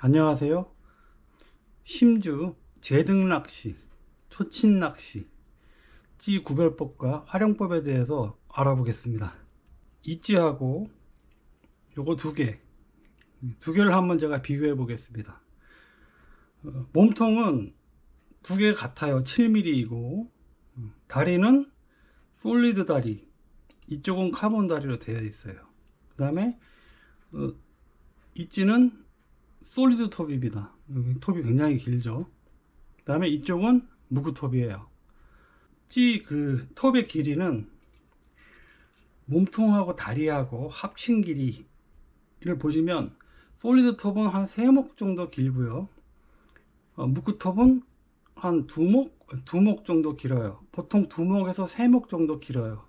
안녕하세요. 심주 제등낚시, 초친낚시, 찌 구별법과 활용법에 대해서 알아보겠습니다. 이찌하고 요거 두 개, 두 개를 한번 제가 비교해 보겠습니다. 어, 몸통은 두 개 같아요. 7mm이고 다리는 솔리드 다리, 이쪽은 카본 다리로 되어 있어요. 그 다음에 어, 이찌는 솔리드 톱입니다. 여기 톱이 굉장히 길죠. 그 다음에 이쪽은 무구 톱이에요. 찌그 톱의 길이는 몸통하고 다리하고 합친 길이를 보시면 솔리드 톱은 한 3목 정도 길고요. 어, 무구 톱은 한 두목, 두목 정도 길어요. 보통 두목에서 세목 정도 길어요.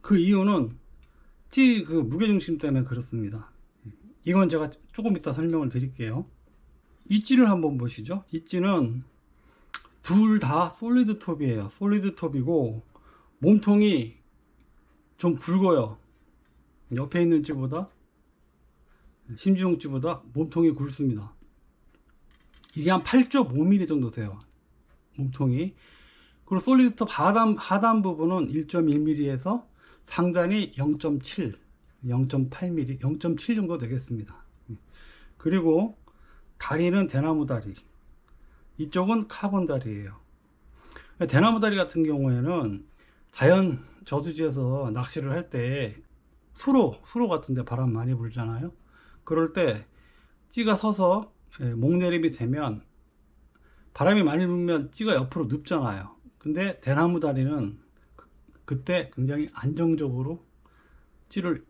그 이유는 찌 그 무게중심 때문에 그렇습니다. 이건 제가 조금 이따 설명을 드릴게요. 이 찌를 한번 보시죠. 이 찌는 둘 다 솔리드 톱이에요. 솔리드 톱이고 몸통이 좀 굵어요. 옆에 있는 찌보다 심지용 찌보다 몸통이 굵습니다. 이게 한 8.5mm 정도 돼요. 몸통이. 그리고 솔리드 톱 하단, 하단 부분은 1.1mm에서 상단이 0.7, 0.8mm, 0.7 정도 되겠습니다. 그리고 다리는 대나무 다리. 이쪽은 카본 다리예요. 대나무 다리 같은 경우에는 자연 저수지에서 낚시를 할 때 수로, 수로 같은데 바람 많이 불잖아요. 그럴 때 찌가 서서 예, 목내림이 되면 바람이 많이 불면 찌가 옆으로 눕잖아요. 근데 대나무 다리는 그, 그때 굉장히 안정적으로 찌를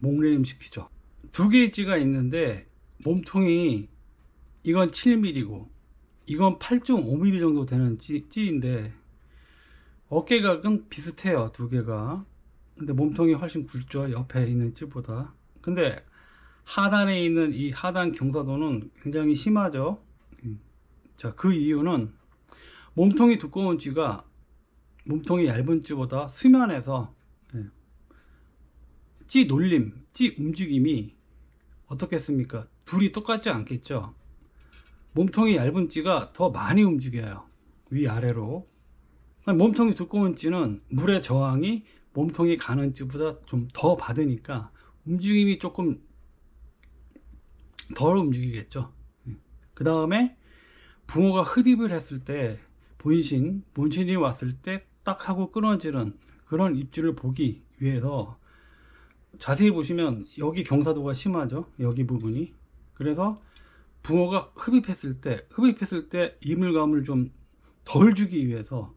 목내림 시키죠. 두 개의 찌가 있는데 몸통이 이건 7mm고 이건 8.5mm 정도 되는 찌, 찌인데 어깨각은 비슷해요 두 개가. 근데 몸통이 훨씬 굵죠 옆에 있는 찌보다. 근데 하단에 있는 이 하단 경사도는 굉장히 심하죠. 자 그 이유는 몸통이 두꺼운 찌가 몸통이 얇은 찌보다 수면에서 예, 찌 놀림, 찌 움직임이 어떻겠습니까? 둘이 똑같지 않겠죠? 몸통이 얇은 찌가 더 많이 움직여요. 위아래로. 몸통이 두꺼운 찌는 물의 저항이 몸통이 가는 찌보다 좀 더 받으니까 움직임이 조금 덜 움직이겠죠. 그 다음에 붕어가 흡입을 했을 때 본신, 본신이 왔을 때 딱 하고 끊어지는 그런 입질을 보기 위해서 자세히 보시면 여기 경사도가 심하죠. 여기 부분이. 그래서 붕어가 흡입했을 때, 흡입했을 때 이물감을 좀 덜 주기 위해서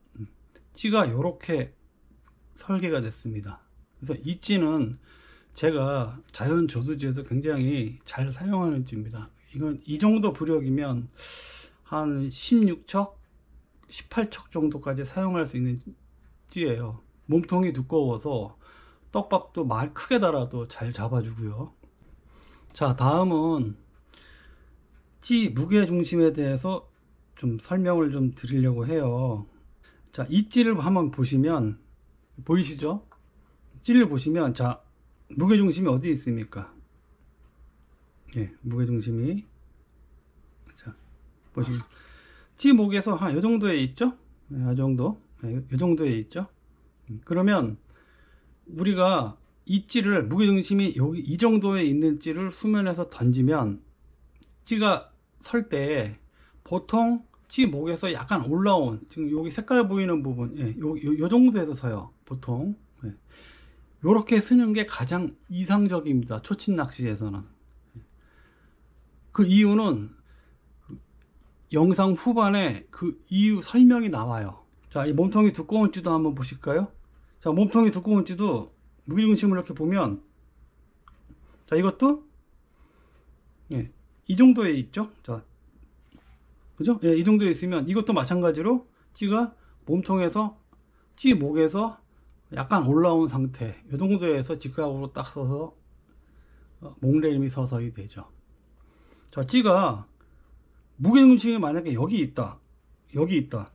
찌가 이렇게 설계가 됐습니다. 그래서 이 찌는 제가 자연 저수지에서 굉장히 잘 사용하는 찌입니다. 이건 이 정도 부력이면 한 16척, 18척 정도까지 사용할 수 있는 찌예요. 몸통이 두꺼워서 떡밥도 말 크게 달아도 잘 잡아주고요. 자, 다음은 찌 무게 중심에 대해서 좀 설명을 좀 드리려고 해요. 자, 이 찌를 한번 보시면 보이시죠? 찌를 보시면 자, 무게 중심이 어디 있습니까? 예, 무게 중심이 자, 보시면 찌 목에서 한 요 정도에 있죠? 예, 요 정도. 예, 요 정도에 있죠? 음, 그러면 우리가 이 찌를 무게중심이 여기 이 정도에 있는 찌를 수면에서 던지면 찌가 설 때 보통 찌 목에서 약간 올라온 지금 여기 색깔 보이는 부분 예, 요, 요, 요 정도에서 서요 보통. 예. 요렇게 쓰는 게 가장 이상적입니다 초친 낚시에서는. 그 이유는 그 영상 후반에 그 이유 설명이 나와요. 자 이 몸통이 두꺼운 찌도 한번 보실까요 자, 몸통이 두꺼운 찌도 무게중심을 이렇게 보면 자, 이것도 예, 이 정도에 있죠. 자, 그죠? 예, 이 정도에 있으면 이것도 마찬가지로 찌가 몸통에서 찌 목에서 약간 올라온 상태 이 정도에서 직각으로 딱 서서 어, 목내림이 서서히 되죠. 자, 찌가 무게중심이 만약에 여기 있다. 여기 있다.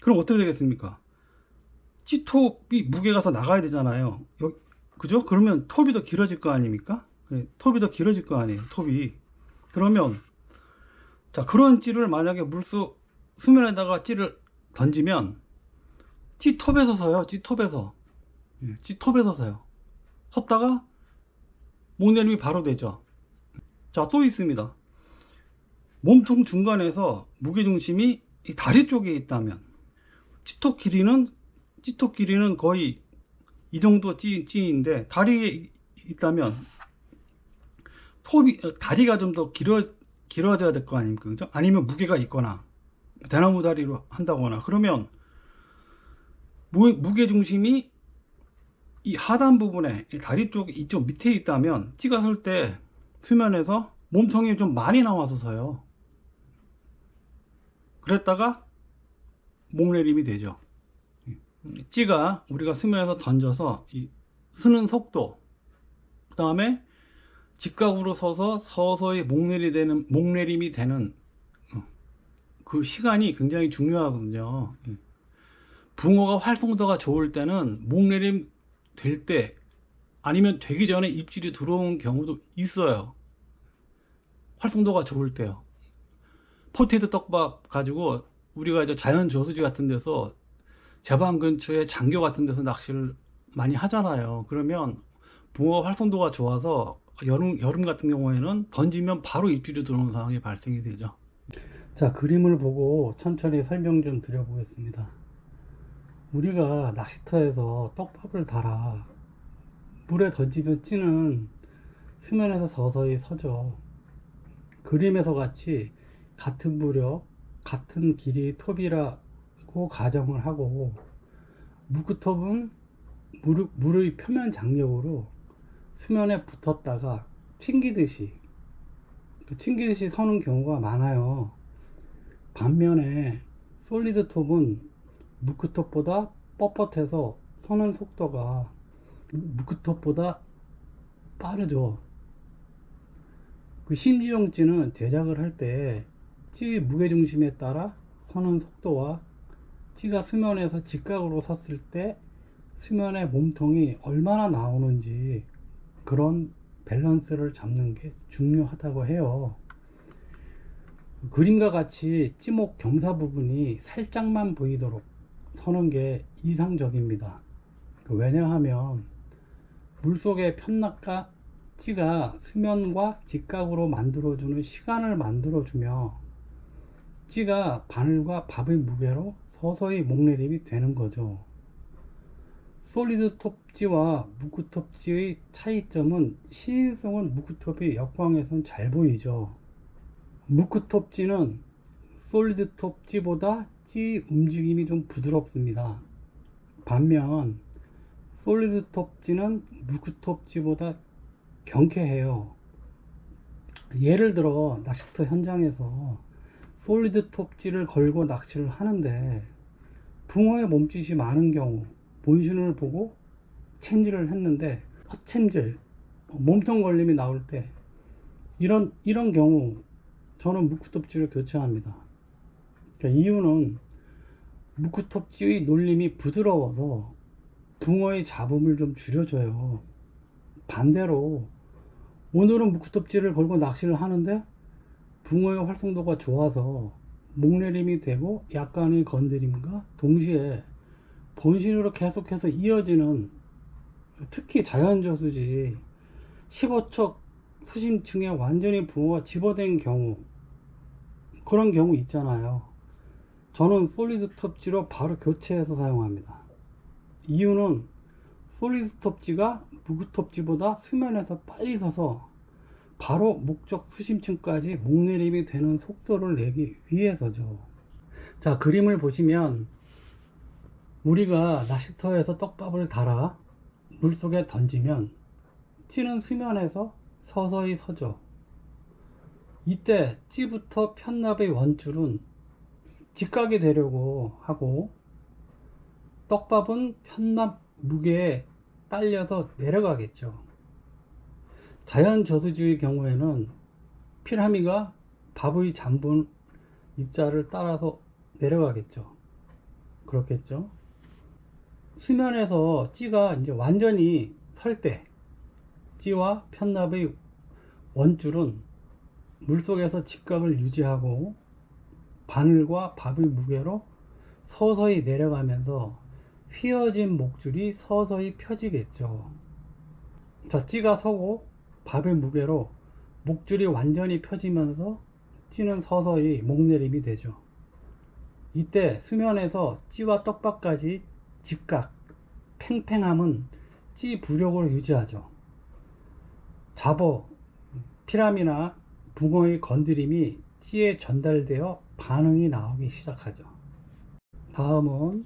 그럼 어떻게 되겠습니까? 찌톱이 무게가 더 나가야 되잖아요. 그죠? 그러면 톱이 더 길어질 거 아닙니까? 네, 톱이 더 길어질 거 아니에요. 톱이. 그러면 자 그런 찌를 만약에 물속 수면에다가 찌를 던지면 찌 톱에서 서요. 찌 톱에서 예, 찌 톱에서 서요. 섰다가 목내림이 바로 되죠. 자 또 있습니다. 몸통 중간에서 무게중심이 이 다리 쪽에 있다면 찌톱 길이는 찌톱 길이는 거의 이 정도 찌, 찌인데 다리에 있다면 톱이 어, 다리가 좀 더 길어 길어져야 될 거 아닙니까? 그죠? 아니면 무게가 있거나 대나무 다리로 한다거나 그러면 무, 무게 중심이 이 하단 부분에 이 다리 쪽 이쪽 밑에 있다면 찌가 설 때 수면에서 몸통이 좀 많이 나와서 서요. 그랬다가 목내림이 되죠. 찌가 우리가 수면에서 던져서 이 쓰는 속도, 그 다음에 직각으로 서서 서서히 목내리 되는, 목내림이 되는 어, 그 시간이 굉장히 중요하거든요. 예. 붕어가 활성도가 좋을 때는 목내림 될 때 아니면 되기 전에 입질이 들어온 경우도 있어요. 활성도가 좋을 때요. 포테이토 떡밥 가지고 우리가 이제 자연 저수지 같은 데서 제방 근처에 장교 같은 데서 낚시를 많이 하잖아요. 그러면 붕어 활성도가 좋아서 여름, 여름 같은 경우에는 던지면 바로 입질이 들어오는 상황이 발생이 되죠. 자, 그림을 보고 천천히 설명 좀 드려보겠습니다. 우리가 낚시터에서 떡밥을 달아 물에 던지면 찌는 수면에서 서서히 서죠. 그림에서 같이 같은 무력, 같은 길이 톱이라 고 가정을 하고 무크톱은 물, 물의 표면 장력으로 수면에 붙었다가 튕기듯이 그 튕기듯이 서는 경우가 많아요. 반면에 솔리드 톱은 무크톱보다 뻣뻣해서 서는 속도가 무크톱보다 빠르죠. 그 심지용찌는 제작을 할 때 찌의 무게중심에 따라 서는 속도와 찌가 수면에서 직각으로 섰을 때 수면의 몸통이 얼마나 나오는지 그런 밸런스를 잡는 게 중요하다고 해요. 그림과 같이 찌목 경사 부분이 살짝만 보이도록 서는 게 이상적입니다. 왜냐하면 물속의 편락과 찌가 수면과 직각으로 만들어주는 시간을 만들어주며 찌가 바늘과 밥의 무게로 서서히 목내림이 되는 거죠. 솔리드 톱지와 무크 톱지의 차이점은 시인성은 무크 톱이 역광에선 잘 보이죠. 무크 톱지는 솔리드 톱지보다 찌 움직임이 좀 부드럽습니다. 반면 솔리드 톱지는 무크 톱지보다 경쾌해요. 예를 들어 낚시터 현장에서 솔리드 톱지를 걸고 낚시를 하는데 붕어의 몸짓이 많은 경우 본신을 보고 챔질을 했는데 헛챔질 몸통 걸림이 나올 때 이런 이런 경우 저는 무크톱지를 교체합니다. 그러니까 이유는 무크톱지의 놀림이 부드러워서 붕어의 잡음을 좀 줄여줘요. 반대로 오늘은 무크톱지를 걸고 낚시를 하는데 붕어의 활성도가 좋아서 목내림이 되고 약간의 건드림과 동시에 본신으로 계속해서 이어지는 특히 자연저수지 15척 수심층에 완전히 붕어가 집어된 경우 그런 경우 있잖아요. 저는 솔리드 톱지로 바로 교체해서 사용합니다. 이유는 솔리드 톱지가 무그 톱지보다 수면에서 빨리 서서 바로 목적 수심층까지 목내림이 되는 속도를 내기 위해서죠 자 그림을 보시면 우리가 낚시터에서 떡밥을 달아 물속에 던지면 찌는 수면에서 서서히 서죠. 이때 찌부터 편납의 원줄은 직각이 되려고 하고 떡밥은 편납 무게에 딸려서 내려가겠죠. 자연 저수지의 경우에는 피라미가 밥의 잠분 입자를 따라서 내려가겠죠. 그렇겠죠. 수면에서 찌가 이제 완전히 설 때 찌와 편납의 원줄은 물속에서 직각을 유지하고 바늘과 밥의 무게로 서서히 내려가면서 휘어진 목줄이 서서히 펴지겠죠. 자, 찌가 서고 밥의 무게로 목줄이 완전히 펴지면서 찌는 서서히 목내림이 되죠. 이때 수면에서 찌와 떡밥까지 직각, 팽팽함은 찌 부력으로 유지하죠. 잡어, 피라미나 붕어의 건드림이 찌에 전달되어 반응이 나오기 시작하죠. 다음은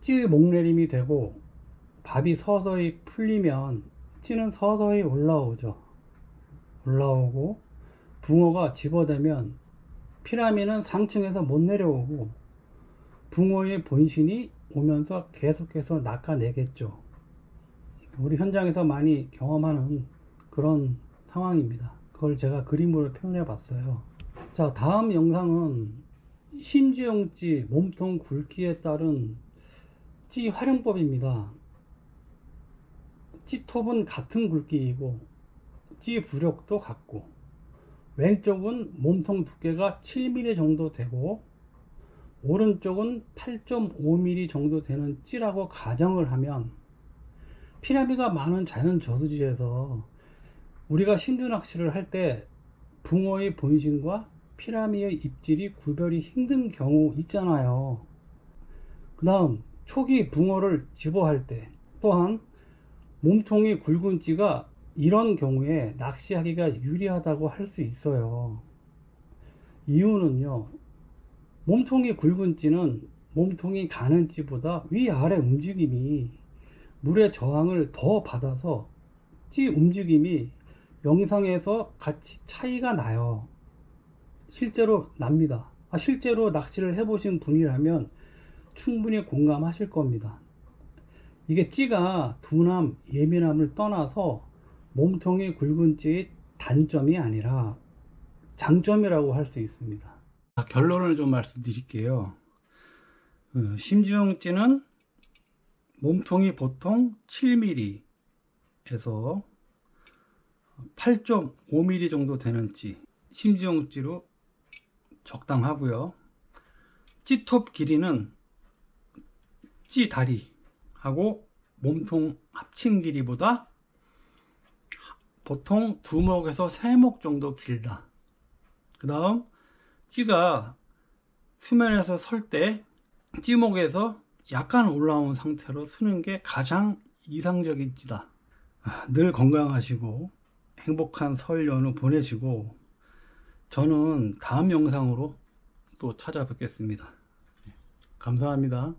찌의 목내림이 되고 밥이 서서히 풀리면 찌는 서서히 올라오죠. 올라오고 붕어가 집어대면 피라미는 상층에서 못 내려오고 붕어의 본신이 오면서 계속해서 낚아내겠죠. 우리 현장에서 많이 경험하는 그런 상황입니다. 그걸 제가 그림으로 표현해 봤어요. 자, 다음 영상은 심지형찌 몸통 굵기에 따른 찌 활용법입니다. 찌톱은 같은 굵기이고 찌 부력도 같고 왼쪽은 몸통 두께가 7mm 정도 되고 오른쪽은 8.5mm 정도 되는 찌라고 가정을 하면 피라미가 많은 자연 저수지에서 우리가 신주 낚시를 할 때 붕어의 본신과 피라미의 입질이 구별이 힘든 경우 있잖아요. 그 다음 초기 붕어를 집어할 때 또한 몸통이 굵은 찌가 이런 경우에 낚시하기가 유리하다고 할 수 있어요. 이유는요. 몸통이 굵은 찌는 몸통이 가는 찌보다 위아래 움직임이 물의 저항을 더 받아서 찌 움직임이 영상에서 같이 차이가 나요. 실제로 납니다. 아, 실제로 낚시를 해보신 분이라면 충분히 공감하실 겁니다. 이게 찌가 둔함, 예민함을 떠나서 몸통이 굵은 찌의 단점이 아니라 장점이라고 할 수 있습니다. 아, 결론을 좀 말씀드릴게요. 어, 심지형찌는 몸통이 보통 7mm에서 8.5mm 정도 되는 찌, 심지형찌로 적당하고요. 찌톱 길이는 찌 다리 하고 몸통 합친 길이보다 보통 두목에서 세목 정도 길다. 그 다음 찌가 수면에서 설 때 찌목에서 약간 올라온 상태로 쓰는 게 가장 이상적인 찌다. 아, 늘 건강하시고 행복한 설 연휴 보내시고 저는 다음 영상으로 또 찾아뵙겠습니다. 감사합니다.